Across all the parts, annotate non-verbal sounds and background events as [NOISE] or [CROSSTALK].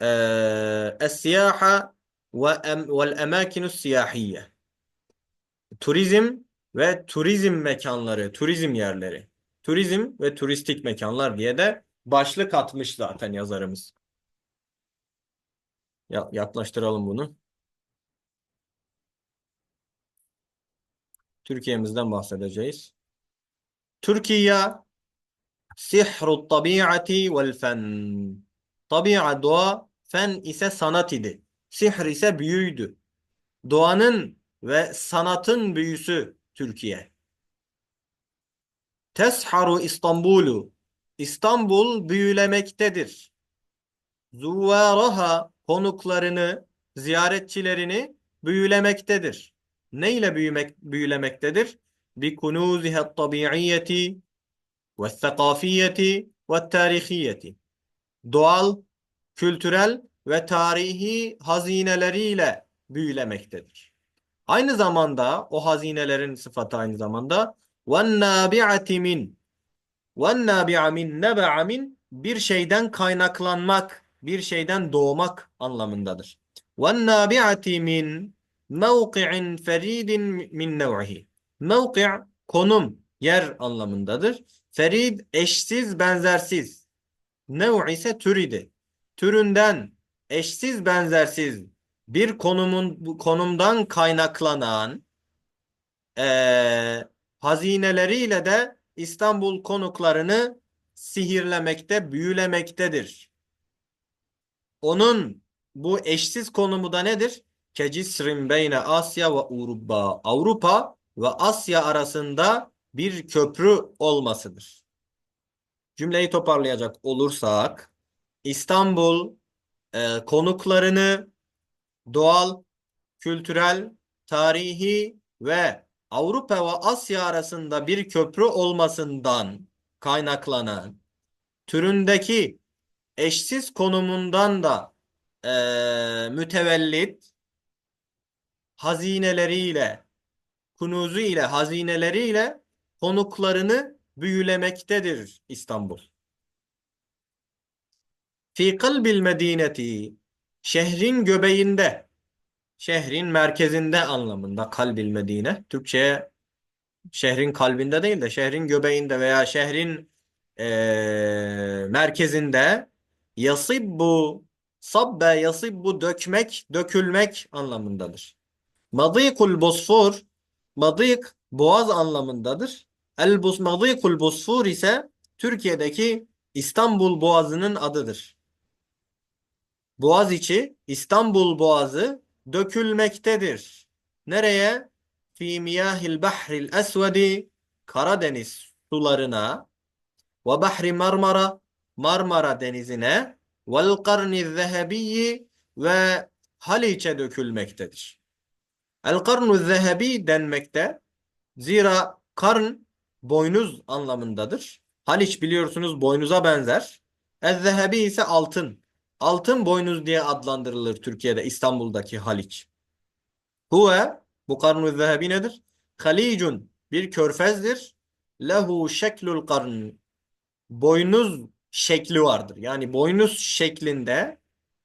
eee es-siyaha vel emakinu siyahiyye. Turizm ve turizm mekanları, turizm yerleri. Turizm ve turistik mekanlar diye de başlık atmış zaten yazarımız. Ya, yaklaştıralım bunu. Türkiye'mizden bahsedeceğiz. Türkiye sihru tabiati vel fen. Tabiat doğa, fen ise sanat idi. Sihr ise büyüydü. Doğanın ve sanatın büyüsü Türkiye. Tesharu İstanbulu. İstanbul büyülemektedir. Zuvaraha konuklarını, ziyaretçilerini büyülemektedir. Neyle büyümek, büyülemektedir? Bi kunuziha tabiiyyeti ve thakafiyeti ve tarihiyeti Doğal, kültürel ve tarihi hazineleriyle büyülemektedir. Aynı zamanda o hazinelerin sıfatı aynı zamanda وَالنَّابِعَةِ مِنْ وَالنَّابِعَ مِنْ نَبَعَ مِنْ bir şeyden kaynaklanmak, bir şeyden doğmak anlamındadır. وَالنَّابِعَةِ مِنْ مَوْقِعٍ فَر۪يدٍ مِنْ نَوْعِهِ Mevki' konum, yer anlamındadır. Ferid eşsiz, benzersiz. Nev ise tür idi. Türünden eşsiz, benzersiz bir konumun konumdan kaynaklanan eee hazineleriyle de İstanbul konuklarını sihirlemekte, büyülemektedir. Onun bu eşsiz konumu da nedir? Kecisrin beyne Asya ve Avrupa. Avrupa ve Asya arasında bir köprü olmasıdır. Cümleyi toparlayacak olursak İstanbul e, konuklarını doğal, kültürel, tarihi ve Avrupa ve Asya arasında bir köprü olmasından kaynaklanan türündeki eşsiz konumundan da eee mütevellit hazineleriyle, kunuzu ile, hazineleriyle konuklarını büyülemektedir İstanbul. Fi kalbil medineti şehrin göbeğinde şehrin merkezinde anlamında kalbil medine. Türkçe'ye şehrin kalbinde değil de şehrin göbeğinde veya şehrin eee, merkezinde yasibbu sabbe yasibbu dökmek, dökülmek anlamındadır. Madikul Bosfor madik boğaz anlamındadır. El bus madikul Bosfor ise Türkiye'deki İstanbul Boğazı'nın adıdır. Boğaziçi İstanbul Boğazı dökülmektedir. Nereye? Fi miyahil bahril esvedi Karadeniz sularına ve bahri Marmara Marmara denizine vel karni zehebiyyi ve Haliç'e dökülmektedir. El karnu zehebi denmekte. Zira karn boynuz anlamındadır. Haliç biliyorsunuz boynuza benzer. El zehebi ise altın. Altın boynuz diye adlandırılır Türkiye'de İstanbul'daki Haliç. Huve bu karnu zehebi nedir? Halicun bir körfezdir. Lehu şeklul karn boynuz şekli vardır. Yani boynuz şeklinde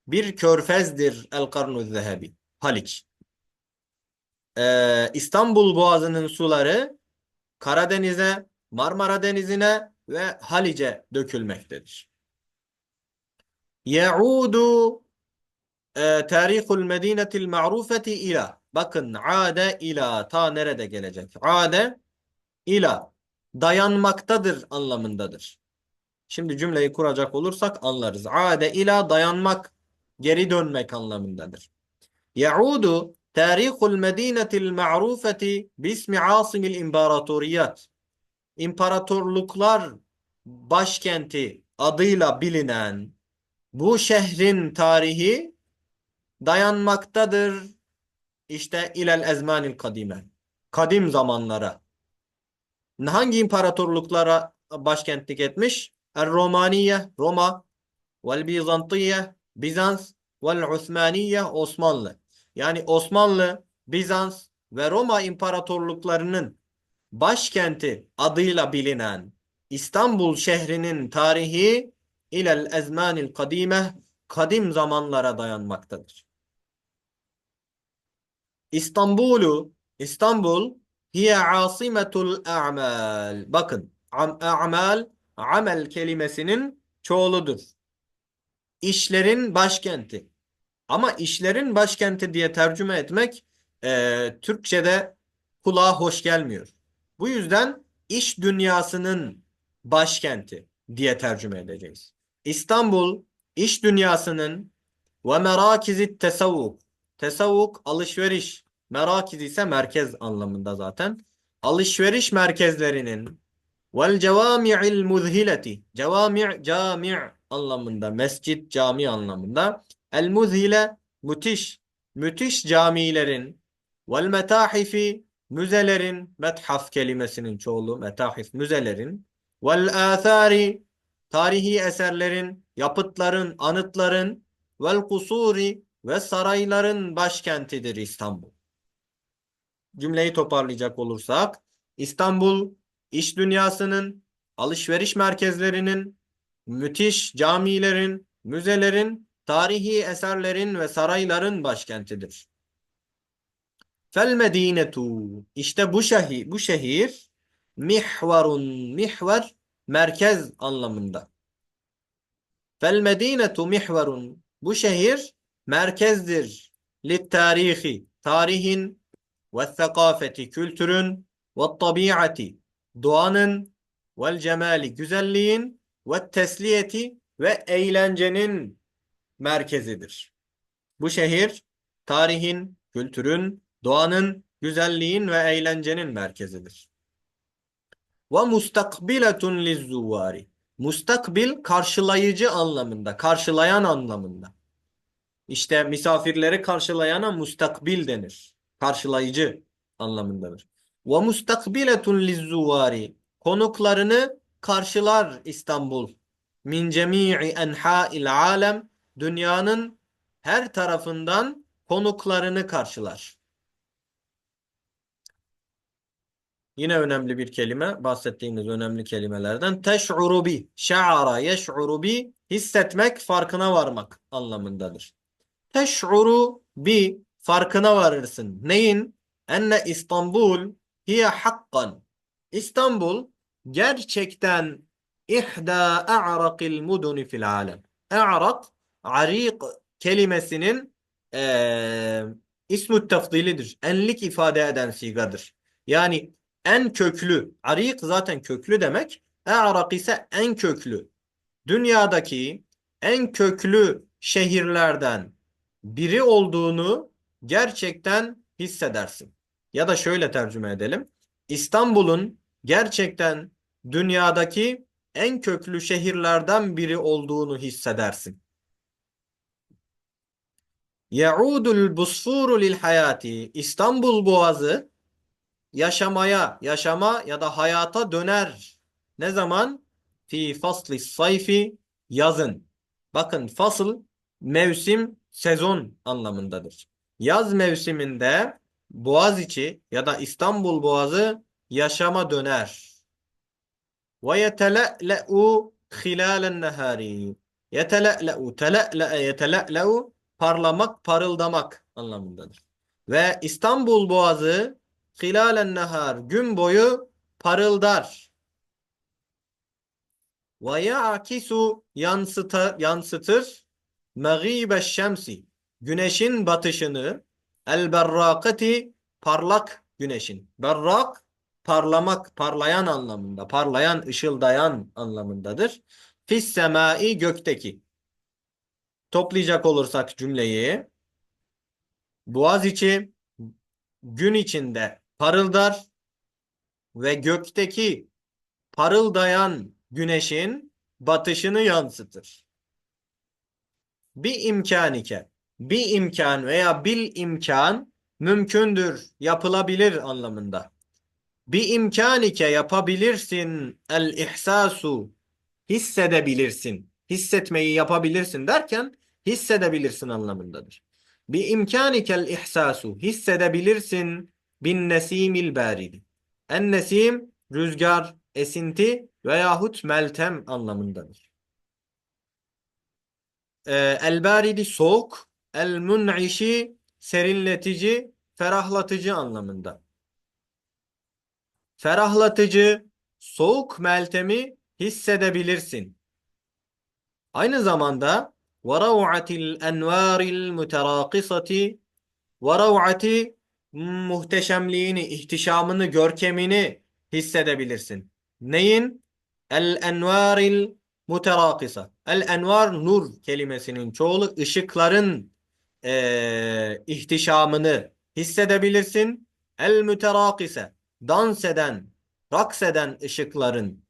bir körfezdir el karnu zehebi. Haliç. Ee, İstanbul Boğazı'nın suları Karadeniz'e, Marmara Denizi'ne ve Halice dökülmektedir. Yaudu e, tarihul medinetil ma'rufeti ila. Bakın ade ila ta nerede gelecek? Ade ila dayanmaktadır anlamındadır. Şimdi cümleyi kuracak olursak anlarız. Ade ila dayanmak, geri dönmek anlamındadır. Yaudu tarihul medinetil ma'rufeti bismi asimil imparatoriyat. İmparatorluklar başkenti adıyla bilinen bu şehrin tarihi dayanmaktadır. İşte ilel ezmanil kadime. Kadim zamanlara. Hangi imparatorluklara başkentlik etmiş? Er-Romaniye, Roma, vel Bizantiye, Bizans, vel Osmaniye, Osmanlı. Yani Osmanlı, Bizans ve Roma imparatorluklarının başkenti adıyla bilinen İstanbul şehrinin tarihi ilel ezmanil kadime kadim zamanlara dayanmaktadır. İstanbul'u İstanbul hiye asimetul a'mal. Bakın am- a'mal amel kelimesinin çoğuludur. İşlerin başkenti. Ama işlerin başkenti diye tercüme etmek e, Türkçe'de kulağa hoş gelmiyor. Bu yüzden iş dünyasının başkenti diye tercüme edeceğiz. İstanbul iş dünyasının ve merakizit tesavvuk. Tesavvuk alışveriş. Merakiz ise merkez anlamında zaten. Alışveriş merkezlerinin vel cevami'il muzhileti. Cevami' cami' anlamında. Mescit, cami anlamında. El muzhile müthiş. Müthiş camilerin vel metahifi müzelerin methaf kelimesinin çoğulu metahif müzelerin vel athari tarihi eserlerin, yapıtların, anıtların vel kusuri ve sarayların başkentidir İstanbul. Cümleyi toparlayacak olursak İstanbul iş dünyasının, alışveriş merkezlerinin, müthiş camilerin, müzelerin, tarihi eserlerin ve sarayların başkentidir. Fel medinetu işte bu şehir, bu şehir mihvarun mihver merkez anlamında. Fel medinetu mihvarun bu şehir merkezdir. Lit tarihi tarihin ve thakafeti kültürün ve tabiati doğanın vel cemali güzelliğin ve tesliyeti ve eğlencenin merkezidir. Bu şehir tarihin, kültürün, doğanın, güzelliğin ve eğlencenin merkezidir. Ve mustakbiletun lizzuvari. Mustakbil karşılayıcı anlamında, karşılayan anlamında. İşte misafirleri karşılayana mustakbil denir. Karşılayıcı anlamındadır. Ve mustakbiletun lizzuvari. Konuklarını karşılar İstanbul. Min cemi'i enha'il alem. Dünyanın her tarafından konuklarını karşılar. Yine önemli bir kelime, bahsettiğimiz önemli kelimelerden. Teş'uru bi, bi, hissetmek, farkına varmak anlamındadır. Teş'uru bi, farkına varırsın. Neyin? Enne İstanbul hiye hakkan. İstanbul gerçekten ihda a'raqil muduni fil alem. A'rak, arik kelimesinin eee ismü tefdilidir. Enlik ifade eden sigadır. Yani en köklü, arik zaten köklü demek. A'rak ise en köklü. Dünyadaki en köklü şehirlerden biri olduğunu gerçekten hissedersin. Ya da şöyle tercüme edelim. İstanbul'un gerçekten dünyadaki en köklü şehirlerden biri olduğunu hissedersin. Yaudul busfuru lil hayati. İstanbul Boğazı yaşamaya, yaşama ya da hayata döner. Ne zaman? Fi fasli sayfi yazın. Bakın fasıl mevsim, sezon anlamındadır. Yaz mevsiminde Boğaziçi ya da İstanbul Boğazı yaşama döner. Ve yetele'le'u hilalen nehari. Yetele'le'u, tele'le'e yetele'le'u parlamak, parıldamak anlamındadır. Ve İstanbul Boğazı hilalen nehar gün boyu parıldar. Ve ya'kisu yansıtır, yansıtır mağibe şemsi güneşin batışını el berrakati parlak güneşin. Berrak parlamak, parlayan anlamında, parlayan, ışıldayan anlamındadır. Fis semai gökteki. Toplayacak olursak cümleyi Boğaziçi gün içinde parıldar ve gökteki parıldayan güneşin batışını yansıtır. Bir imkanike, bir imkan veya bil imkan mümkündür, yapılabilir anlamında. Bir imkanike yapabilirsin el ihsasu hissedebilirsin. Hissetmeyi yapabilirsin derken hissedebilirsin anlamındadır. Bir imkanikel ihsasu hissedebilirsin bin nesimil baridi. En nesim rüzgar, esinti veyahut meltem anlamındadır. e, el baridi soğuk, el mun'işi serinletici, ferahlatıcı anlamında. Ferahlatıcı, soğuk meltemi hissedebilirsin. Aynı zamanda وَرَوْعَةِ الْاَنْوَارِ الْمُتَرَاقِصَةِ وَرَوْعَةِ muhteşemliğini, ihtişamını, görkemini hissedebilirsin. Neyin? El-envaril muterakisa. El-envar nur kelimesinin çoğulu ışıkların eee, ihtişamını hissedebilirsin. El-müterakise. Dans eden, raks eden ışıkların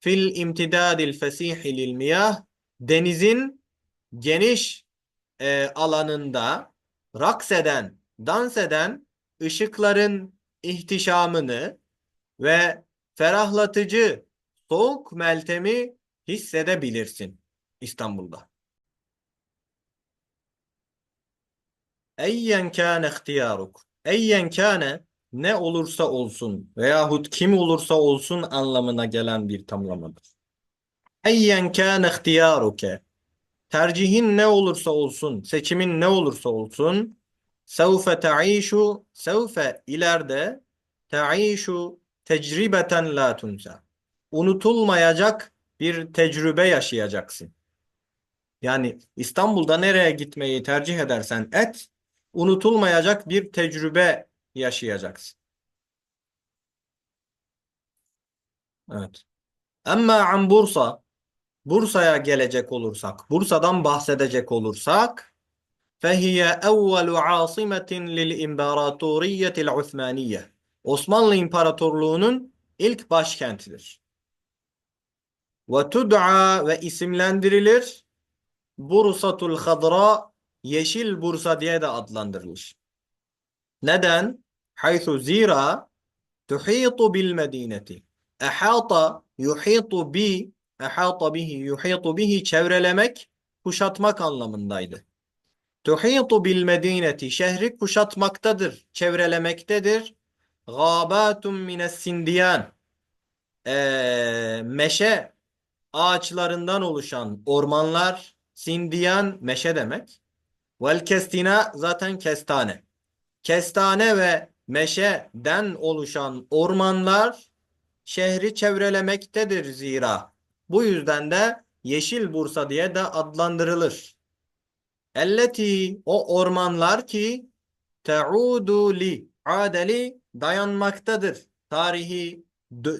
fil imtidadil fesihi lil miyah denizin geniş e, alanında raks eden, dans eden ışıkların ihtişamını ve ferahlatıcı soğuk meltemi hissedebilirsin İstanbul'da. Eyyen kâne ihtiyaruk. Eyyen kâne ne olursa olsun veyahut kim olursa olsun anlamına gelen bir tamlamadır. Eyyen kâne ihtiyaruke. Tercihin ne olursa olsun, seçimin ne olursa olsun, sevfe ta'işu, sevfe ileride, ta'işu tecribeten la tunsa. Unutulmayacak bir tecrübe yaşayacaksın. Yani İstanbul'da nereye gitmeyi tercih edersen et, unutulmayacak bir tecrübe yaşayacaksın. Evet. Ama an Bursa, Bursa'ya gelecek olursak, Bursa'dan bahsedecek olursak, فَهِيَ اَوَّلُ عَاصِمَةٍ لِلْاِمْبَارَاتُورِيَّةِ الْعُثْمَانِيَّةِ Osmanlı İmparatorluğu'nun ilk başkentidir. Ve tud'a ve isimlendirilir Bursatul Hadra Yeşil Bursa diye de adlandırılır. Neden? Haythu zira tuhitu bil medineti. Ehata yuhitu bi ehata bihi yuhitu bihi çevrelemek, kuşatmak anlamındaydı. Tuhitu bil medineti şehri kuşatmaktadır, çevrelemektedir. Gâbâtun mines sindiyan Ee, meşe ağaçlarından oluşan ormanlar, sindiyan meşe demek. Vel kestina zaten kestane. Kestane ve meşeden oluşan ormanlar şehri çevrelemektedir zira. Bu yüzden de Yeşil Bursa diye de adlandırılır. Elleti o ormanlar ki teudu li adeli dayanmaktadır. Tarihi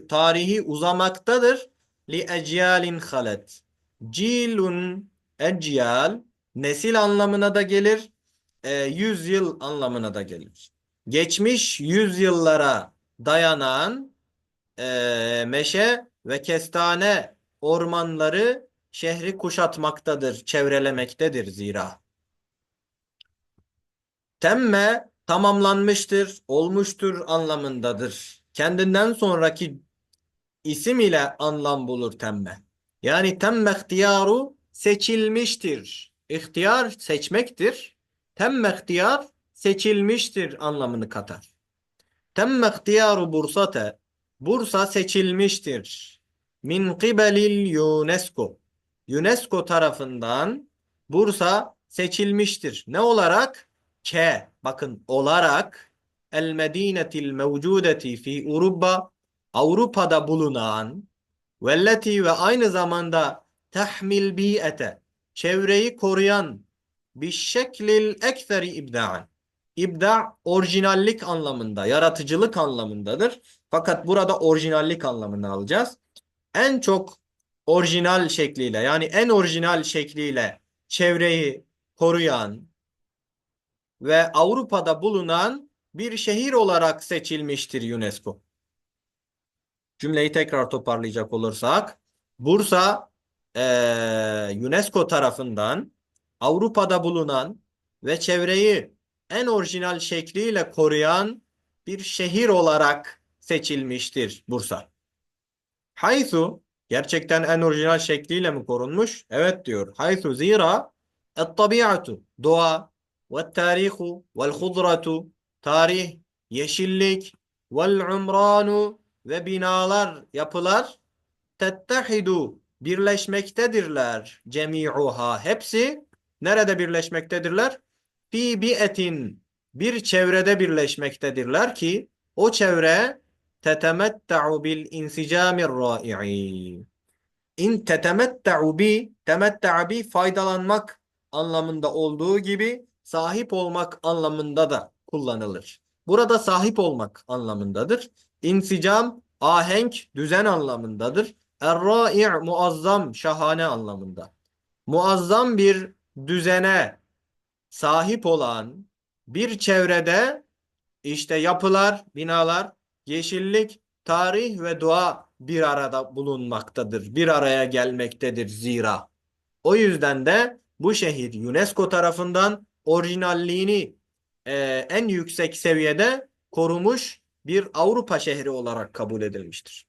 tarihi uzamaktadır. Li ecyalin halet. Cilun ecyal nesil anlamına da gelir. E, yüzyıl anlamına da gelir. Geçmiş yüzyıllara dayanan e, meşe ve kestane ormanları şehri kuşatmaktadır, çevrelemektedir zira. Temme tamamlanmıştır, olmuştur anlamındadır. Kendinden sonraki isim ile anlam bulur temme. Yani temme ihtiyaru seçilmiştir. İhtiyar seçmektir. Temme ihtiyar seçilmiştir anlamını katar. Temme ihtiyaru bursate Bursa seçilmiştir. Min kibelil UNESCO UNESCO tarafından Bursa seçilmiştir. Ne olarak? Ke, bakın olarak el medinetil mevcudeti fi Avrupa Avrupa'da bulunan velleti ve aynı zamanda tahmil bi'ete çevreyi koruyan bir şeklil ekseri ibda'an. İbda orijinallik anlamında, yaratıcılık anlamındadır. Fakat burada orijinallik anlamını alacağız. En çok orijinal şekliyle yani en orijinal şekliyle çevreyi koruyan ve Avrupa'da bulunan bir şehir olarak seçilmiştir UNESCO. Cümleyi tekrar toparlayacak olursak Bursa eee, UNESCO tarafından Avrupa'da bulunan ve çevreyi en orijinal şekliyle koruyan bir şehir olarak seçilmiştir Bursa. Haythu gerçekten en orijinal şekliyle mi korunmuş? Evet diyor. Haythu zira et-tabiatu doğa ve tarihu vel hudratu tarih, yeşillik vel umranu ve binalar, yapılar tettehidu birleşmektedirler cemi'uha hepsi nerede birleşmektedirler? Fi bi'etin bir çevrede birleşmektedirler ki o çevre tetemetta'u bil insicamir ra'i'i. İn tetemetta'u bi temetta'a bi faydalanmak anlamında olduğu gibi sahip olmak anlamında da kullanılır. Burada sahip olmak anlamındadır. İnsicam ahenk, düzen anlamındadır. Er-ra'i' muazzam, şahane anlamında. Muazzam bir düzene sahip olan bir çevrede işte yapılar, binalar, yeşillik, tarih ve doğa bir arada bulunmaktadır. Bir araya gelmektedir zira. O yüzden de bu şehir UNESCO tarafından orijinalliğini e, en yüksek seviyede korumuş bir Avrupa şehri olarak kabul edilmiştir.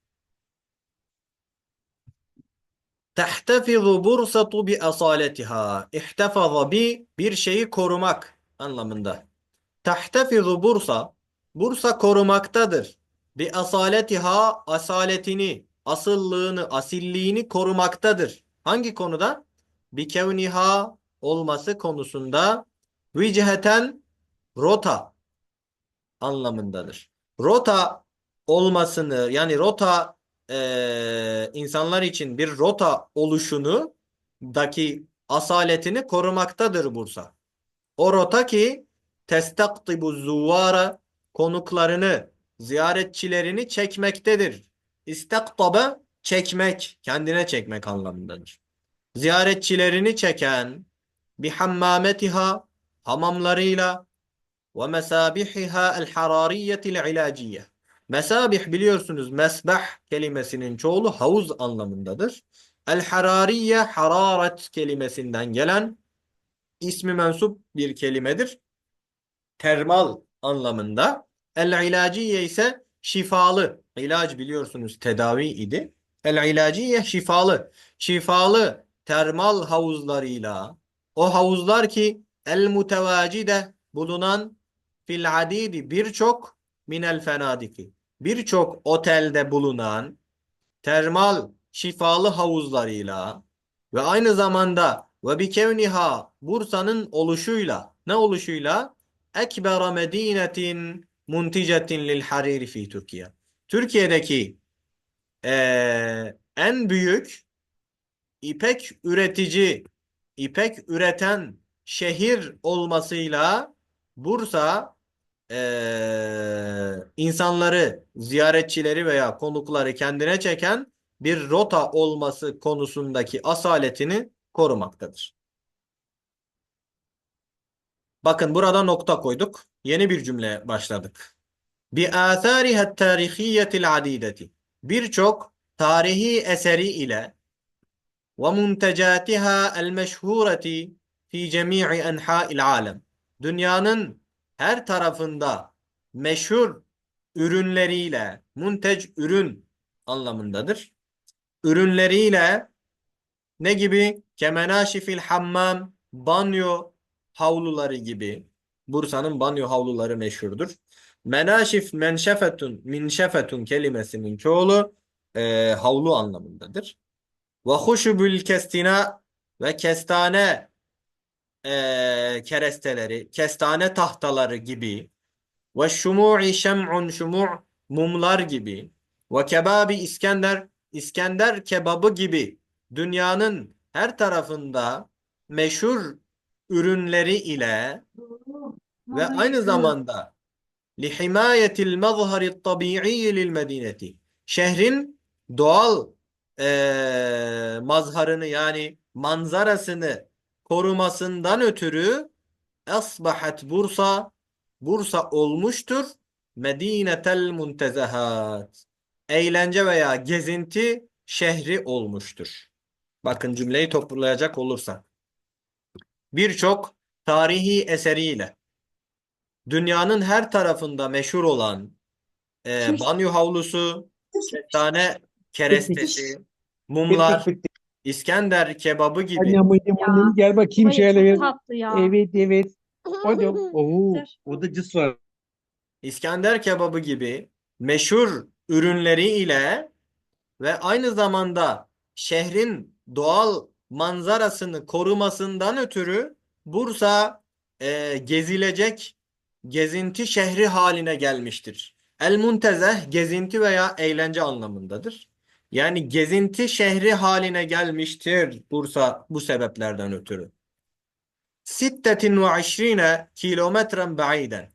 Tehtefizu bursatu bi asaletiha. İhtefaza bi bir şeyi korumak anlamında. Tehtefizu bursa Bursa korumaktadır. Bi asaletiha asaletini, asıllığını, asilliğini korumaktadır. Hangi konuda? Bi kevniha olması konusunda viciheten rota anlamındadır. Rota olmasını yani rota e, insanlar için bir rota oluşunu daki asaletini korumaktadır Bursa. O rota ki testaktibu zuvara konuklarını, ziyaretçilerini çekmektedir. İstaktabe çekmek, kendine çekmek anlamındadır. Ziyaretçilerini çeken bihammametiha hamamlarıyla ve mesabihiha el harariyetil ilaciyye. Mesabih biliyorsunuz mesbah kelimesinin çoğulu havuz anlamındadır. El harariye hararet kelimesinden gelen ismi mensup bir kelimedir. Termal anlamında. El ilaciye ise şifalı. İlaç biliyorsunuz tedavi idi. El ilaciye şifalı. Şifalı termal havuzlarıyla o havuzlar ki el mutevacide bulunan fil adidi birçok minel fenadiki birçok otelde bulunan termal şifalı havuzlarıyla ve aynı zamanda ve bikevniha Bursa'nın oluşuyla ne oluşuyla ekbera medinetin munticetin lil hariri fi Türkiye. Türkiye'deki eee, en büyük ipek üretici, ipek üreten şehir olmasıyla Bursa eee, insanları, ziyaretçileri veya konukları kendine çeken bir rota olması konusundaki asaletini korumaktadır. Bakın burada nokta koyduk. Yeni bir cümle başladık. Bi athariha tarihiyetil adideti. Birçok tarihi eseri ile ve muntecatiha el meşhureti fi cemi'i enha'il alem. Dünyanın her tarafında meşhur ürünleriyle, muntec ürün anlamındadır. Ürünleriyle ne gibi? Kemenaşifil hammam, banyo havluları gibi. Bursa'nın banyo havluları meşhurdur. Menaşif menşefetun, minşefetun kelimesinin çoğulu e, havlu anlamındadır. Ve huşubul kestina ve kestane e, keresteleri, kestane tahtaları gibi ve şumu'i şem'un şumu' mumlar gibi ve kebabi İskender, İskender kebabı gibi dünyanın her tarafında meşhur ürünleri ile ve aynı zamanda lihimayetil mazhari tabi'i lil medineti. Şehrin doğal eee, mazharını yani manzarasını korumasından ötürü asbahat Bursa Bursa olmuştur. Medinetel muntezahat eğlence veya gezinti şehri olmuştur. Bakın cümleyi toparlayacak olursak. Birçok tarihi eseriyle dünyanın her tarafında meşhur olan e, banyo havlusu, kestane kerestesi, mumlar, İskender kebabı gibi Annem annem annem gel bakayım Ay, şöyle çok bir. tatlı ya. Evet evet. [LAUGHS] Hadi. Oo, o da cız var. İskender kebabı gibi meşhur ürünleri ile ve aynı zamanda şehrin doğal manzarasını korumasından ötürü Bursa e, gezilecek gezinti şehri haline gelmiştir. El muntezeh gezinti veya eğlence anlamındadır. Yani gezinti şehri haline gelmiştir Bursa bu sebeplerden ötürü. Sittetin ve işrine kilometren ba'iden.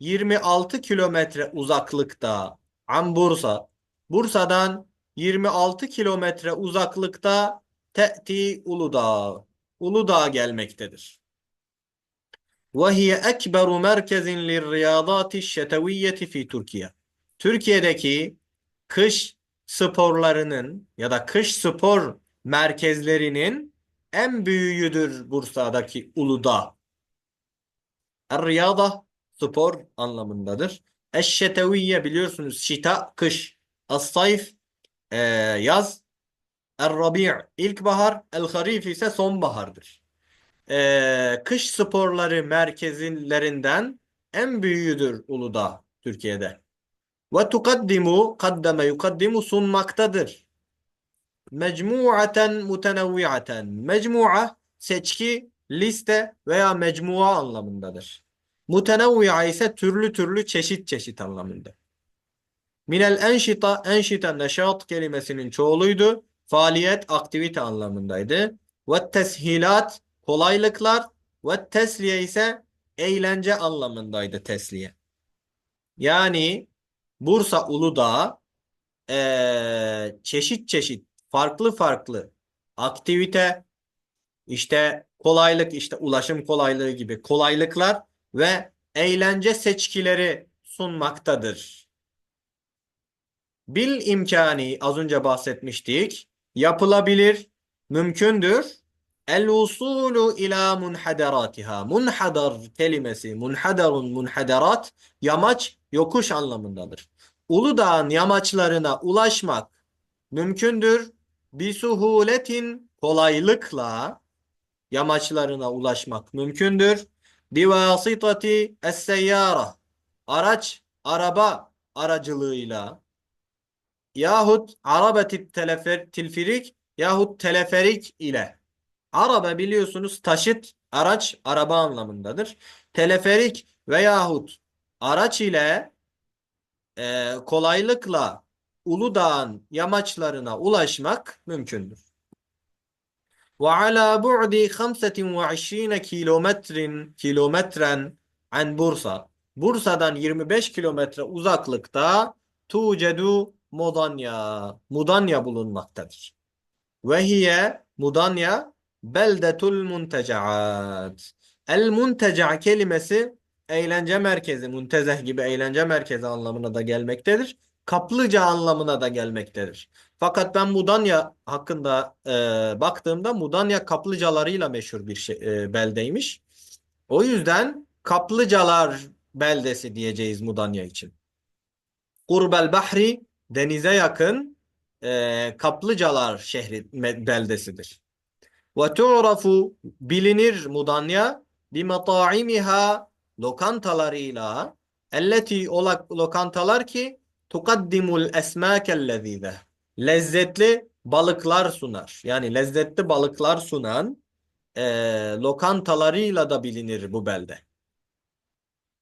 26 kilometre uzaklıkta an Bursa. Bursa'dan 26 kilometre uzaklıkta Te'ti Uludağ. Uludağ gelmektedir. وهي أكبر مركز للرياضات الشتوية في Türkiye. Türkiye'deki kış sporlarının ya da kış spor merkezlerinin en büyüğüdür Bursa'daki Uludağ. Er-riyada spor anlamındadır. Eşşeteviye biliyorsunuz şita kış. Es-sayf e, yaz. Er-rabi' ilkbahar. El-harif ise sonbahardır. E, kış sporları merkezlerinden en büyüğüdür Uludağ Türkiye'de. Ve tukaddimu kaddeme yukaddimu sunmaktadır. Mecmuaten mutenevviaten. Mecmua seçki, liste veya mecmua anlamındadır. Mutenevvia ise türlü türlü çeşit çeşit anlamında. Minel enşita, enşita neşat kelimesinin çoğuluydu. Faaliyet, aktivite anlamındaydı. Ve teshilat, kolaylıklar. Ve tesliye ise eğlence anlamındaydı tesliye. Yani Bursa Uludağ eee, çeşit çeşit farklı farklı aktivite işte kolaylık işte ulaşım kolaylığı gibi kolaylıklar ve eğlence seçkileri sunmaktadır. Bil imkani az önce bahsetmiştik. Yapılabilir, mümkündür. El usulu ila munhadaratiha. Munhadar kelimesi, munhadarun munhadarat yamaç, yokuş anlamındadır. Uludağ'ın yamaçlarına ulaşmak mümkündür. Bisuhuletin kolaylıkla yamaçlarına ulaşmak mümkündür. Bivasitati es-seyyara araç, araba aracılığıyla yahut arabetit telefer, tilfirik yahut teleferik ile. Araba biliyorsunuz taşıt, araç, araba anlamındadır. Teleferik veyahut araç ile e, kolaylıkla Uludağ'ın yamaçlarına ulaşmak mümkündür. Ve ala bu'di 25 kilometrin kilometren an Bursa. Bursa'dan 25 kilometre uzaklıkta tucedu Mudanya, Mudanya bulunmaktadır. Ve hiye Mudanya beldetul muntecaat. El munteca kelimesi eğlence merkezi, muntezeh gibi eğlence merkezi anlamına da gelmektedir. Kaplıca anlamına da gelmektedir. Fakat ben Mudanya hakkında e, baktığımda Mudanya kaplıcalarıyla meşhur bir şey, e, beldeymiş. O yüzden kaplıcalar beldesi diyeceğiz Mudanya için. Kurbel Bahri denize yakın e, kaplıcalar şehri beldesidir. Ve tu'rafu bilinir Mudanya bimata'imiha lokantalarıyla elleti ola lokantalar ki tukaddimul esmâkel lezîze lezzetli balıklar sunar. Yani lezzetli balıklar sunan e, lokantalarıyla da bilinir bu belde.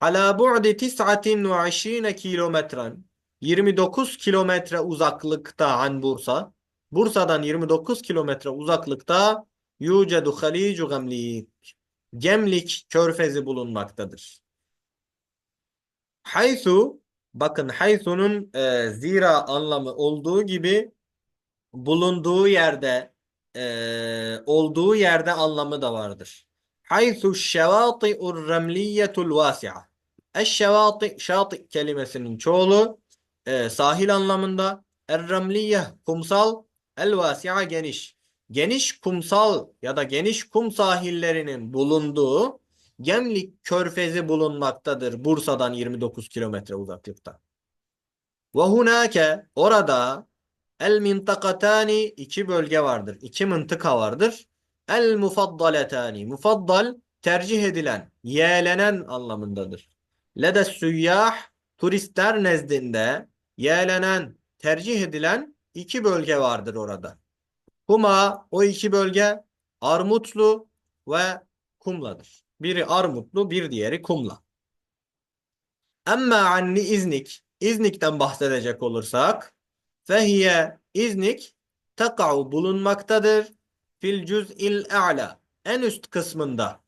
Ala bu'di 29 kilometren 29 kilometre uzaklıkta an Bursa. Bursa'dan 29 kilometre uzaklıkta yucedu halicu gemlik. Gemlik körfezi bulunmaktadır. Haythu bakın haythunun e, zira anlamı olduğu gibi bulunduğu yerde e, olduğu yerde anlamı da vardır. Haythu şevâti'ur remliyetul vâsi'a. Eşşevâti şâti kelimesinin çoğulu e, sahil anlamında. Er-remliye kumsal, el-vâsi'a geniş. Geniş kumsal ya da geniş kum sahillerinin bulunduğu Gemlik Körfezi bulunmaktadır Bursa'dan 29 kilometre uzaklıkta. Ve hunake orada el mintakatani iki bölge vardır. iki mıntıka vardır. El mufaddaletani mufaddal tercih edilen, yeğlenen anlamındadır. Lede süyyah turistler nezdinde yeğlenen, tercih edilen iki bölge vardır orada. Huma o iki bölge Armutlu ve kumladır. Biri armutlu, bir diğeri kumla. Amma anni iznik, İznik'ten bahsedecek olursak, fehiye İznik teka'u bulunmaktadır fil cüz'il a'la, en üst kısmında.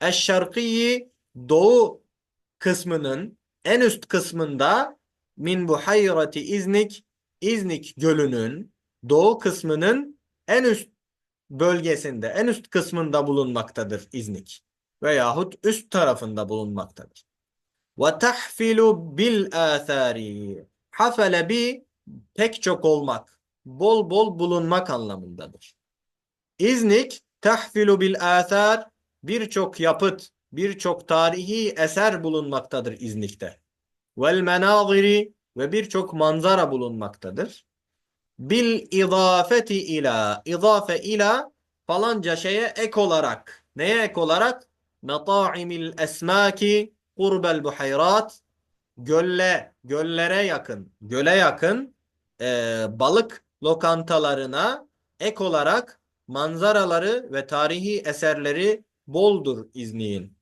Eşşarkiyi doğu kısmının en üst kısmında min buhayrati İznik, İznik gölünün doğu kısmının en üst bölgesinde, en üst kısmında bulunmaktadır İznik. Veyahut üst tarafında bulunmaktadır. Ve tahfilu bil athari. Hafele bi pek çok olmak, bol bol bulunmak anlamındadır. İznik tahfilu bil athar birçok yapıt, birçok tarihi eser bulunmaktadır İznik'te. Vel menaziri ve birçok manzara bulunmaktadır. Bil izafeti ila. İzafe ila falanca şeye ek olarak. Neye ek olarak? Meta'imil esmaki kurbel buhayrat. Gölle göllere yakın göle yakın e, balık lokantalarına ek olarak manzaraları ve tarihi eserleri boldur İznik'in.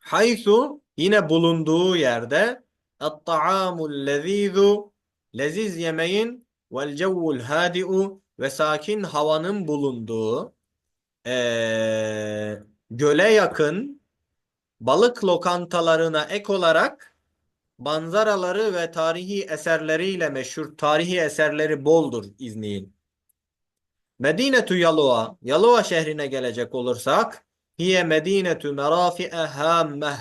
Haythu yine bulunduğu yerde et-ta'amul lezizu leziz yemeğin vel cevvul hadi'u ve sakin havanın bulunduğu eee, göle yakın balık lokantalarına ek olarak manzaraları ve tarihi eserleriyle meşhur tarihi eserleri boldur İznik'in. Medinetu Yalova, Yalova şehrine gelecek olursak, hiye medinetu merafi'e hammeh.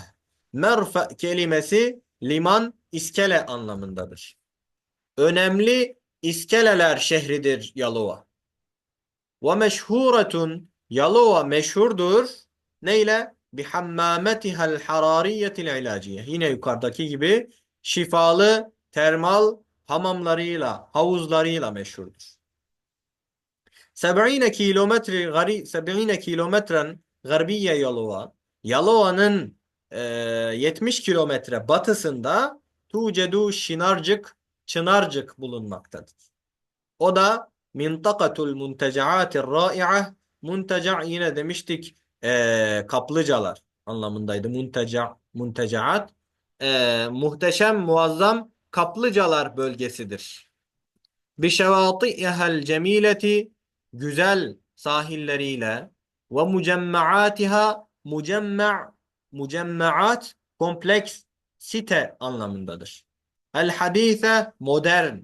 Merfe kelimesi liman, iskele anlamındadır. Önemli iskeleler şehridir Yalova. Ve meşhuretun, Yalova meşhurdur. Neyle? Bihammametihal harariyetil ilaciye. Yine yukarıdaki gibi şifalı termal hamamlarıyla, havuzlarıyla meşhurdur. 70 kilometre gari 70 kilometren garbiye Yalova. Yalova'nın e, 70 kilometre batısında Tucedu Şinarcık Çınarcık bulunmaktadır. O da mintakatul muntecaatir rai'ah munteca yine demiştik e, kaplıcalar anlamındaydı. Munteca muntecaat e, muhteşem muazzam kaplıcalar bölgesidir. Bişevâti'ihel cemileti güzel sahilleriyle ve mucemmaatiha mucemma mucemmaat kompleks site anlamındadır. El hadise modern.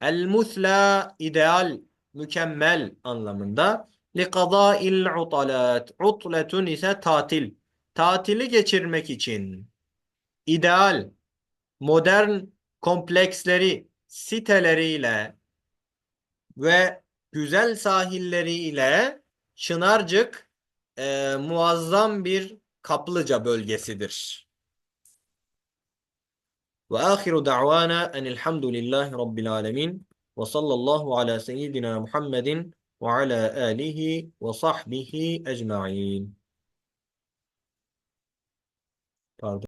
El musla ideal mükemmel anlamında. Li kadâil utalat. Utletun ise tatil. Tatili geçirmek için ideal modern kompleksleri siteleriyle ve güzel sahilleriyle Çınarcık e, muazzam bir kaplıca bölgesidir. وآخر دعوانا أن الحمد لله رب العالمين وصلى الله على سيدنا محمد وعلى آله وصحبه أجمعين.